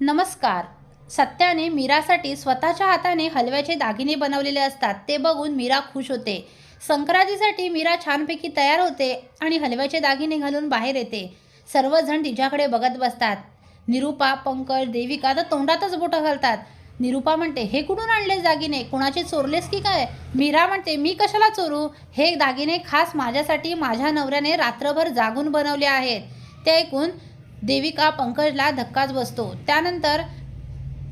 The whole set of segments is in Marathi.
नमस्कार. सत्याने मीरासाठी स्वतःच्या हाताने हलव्याचे दागिने बनवलेले असतात ते बघून मीरा खुश होते. संक्रांतीसाठी मीरा छानपैकी तयार होते आणि हलव्याचे दागिने घालून बाहेर येते. सर्वजण तिच्याकडे बघत बसतात. निरुपा पंकज देविका तर तोंडातच बोटं घालतात. निरुपा म्हणते हे कुठून आणले दागिने? कुणाचे चोरलेस की काय? मीरा म्हणते मी कशाला चोरू? हे दागिने खास माझ्यासाठी माझ्या नवऱ्याने रात्रभर जागून बनवले आहेत. ते ऐकून देविका पंकजला धक्काच बसतो. त्यानंतर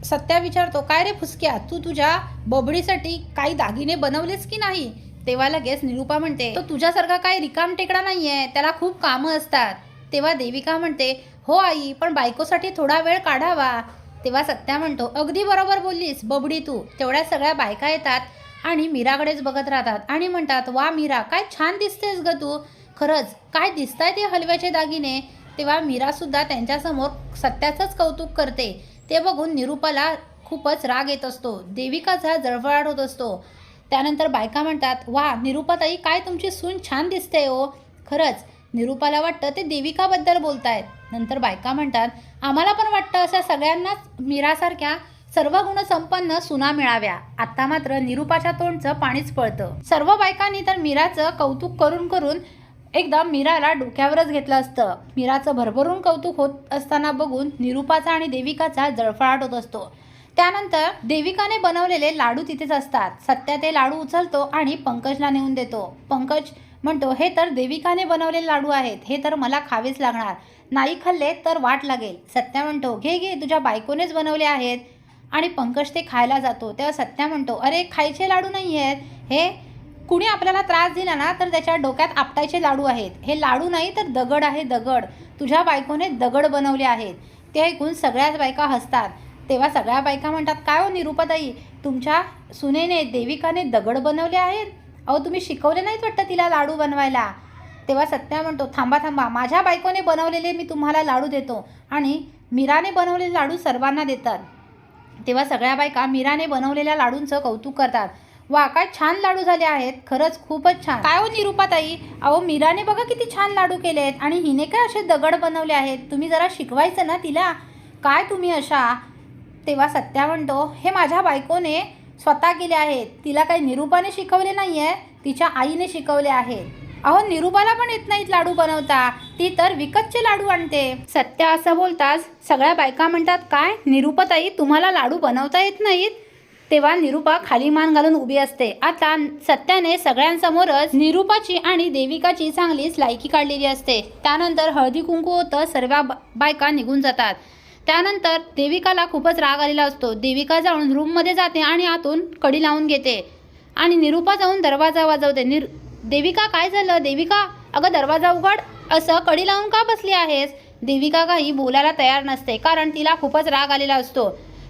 सत्या विचारतो काय रे फुसक्या? तू तुझ्या बबडीसाठी काही दागिने बनवलेस की नाही? तेव्हा लगेच निरूपा म्हणते तो तुझ्यासारखा काही रिकाम टेकडा नाही आहे त्याला खूप कामं असतात. तेव्हा देविका म्हणते हो आई पण बायकोसाठी थोडा वेळ काढावा. तेव्हा सत्या म्हणतो अगदी बरोबर बोललीस बबडी तू. तेवढ्या सगळ्या बायका येतात आणि मीराकडेच बघत राहतात आणि म्हणतात वा मीरा काय छान दिसतेस ग तू. खरंच काय दिसताय ते हलव्याचे दागिने? तेव्हा मीरासुद्धा त्यांच्यासमोर सत्याचंच कौतुक करते. ते बघून निरूपाला खूपच राग येत असतो. देविकाचा जळफळाट होत असतो. त्यानंतर बायका म्हणतात वा निरूपाताई काय तुमची सून छान दिसते हो. खरंच निरूपाला वाटतं ते देविकाबद्दल बोलतायत. नंतर बायका म्हणतात आम्हाला पण वाटतं अशा सगळ्यांनाच मीरासारख्या सर्व गुणसंपन्न सुना मिळाव्या. आता मात्र निरूपाच्या तोंडचं पाणीच पळतं. सर्व बायकांनी तर मीराचं कौतुक करून करून एकदा मीराला डोक्यावरच घेतलं असतं. मीराचं भरभरून कौतुक होत असताना बघून निरूपाचा आणि देविकाचा जळफळाट होत असतो. त्यानंतर देविकाने बनवलेले लाडू तिथेच असतात. सत्या ते लाडू उचलतो आणि पंकजला नेऊन देतो. पंकज म्हणतो हे तर देविकाने बनवलेले लाडू आहेत. हे तर मला खावेच लागणार. नाही खाल्ले तर वाट लागेल. सत्या म्हणतो घे घे. तुझ्या बायकोनेच बनवले आहेत. आणि पंकज ते खायला जातो. तेव्हा सत्या म्हणतो अरे खायचे लाडू नाही आहेत हे कुणी आपल्याला त्रास दिला ना तर त्याच्या डोक्यात आपटायचे लाडू आहेत. हे लाडू नाही तर दगड आहे दगड. तुझ्या बायकोने दगड बनवले आहेत. ते ऐकून सगळ्याच बायका हसतात. तेव्हा सगळ्या बायका म्हणतात काय हो निरुपाताई तुमच्या सुनेने देविकाने दगड बनवले आहेत? अहो तुम्ही शिकवले नाहीत वाटतं तिला लाडू बनवायला? तेव्हा सत्या म्हणतो थांबा थांबा. माझ्या बायकोने बनवलेले मी तुम्हाला लाडू देतो आणि मीराने बनवलेले लाडू सर्वांना देतात. तेव्हा सगळ्या बायका मीराने बनवलेल्या लाडूंचं कौतुक करतात. वा काय छान लाडू झाले आहेत. खरंच खूपच छान. काय हो निरूपाताई? अहो मीराने बघा किती छान लाडू केले आहेत. आणि हिने काय असे दगड बनवले आहेत? तुम्ही जरा शिकवायचं ना तिला. काय तुम्ही अशा? तेव्हा सत्या म्हणतो हे माझ्या बायकोने स्वतः केले आहेत. तिला काही निरूपाने शिकवले नाही आहे तिच्या आईने शिकवले आहेत. अहो निरूपाला पण येत नाहीत लाडू बनवता. ती तर विकतचे लाडू आणते. सत्या असं बोलताच सगळ्या बायका म्हणतात काय? निरूपताई तुम्हाला लाडू बनवता येत नाहीत? तेव्हा निरूपा खाली मान घालून उभी असते. आता सत्याने सगळ्यांसमोरच निरूपाची आणि देविकाची चांगलीच लायकी काढलेली असते. त्यानंतर हळदी कुंकू होतं सर्व बा- बायका निघून जातात. त्यानंतर देविकाला खूपच राग आलेला असतो. देविका जाऊन रूममध्ये जाते आणि आतून कडी लावून घेते. आणि निरूपा जाऊन दरवाजा वाजवते. निर देविका काय झालं? देविका अगं दरवाजा उघड. असं कडी लावून का बसली आहेस? देविका काही बोलायला तयार नसते कारण तिला खूपच राग आलेला असतो.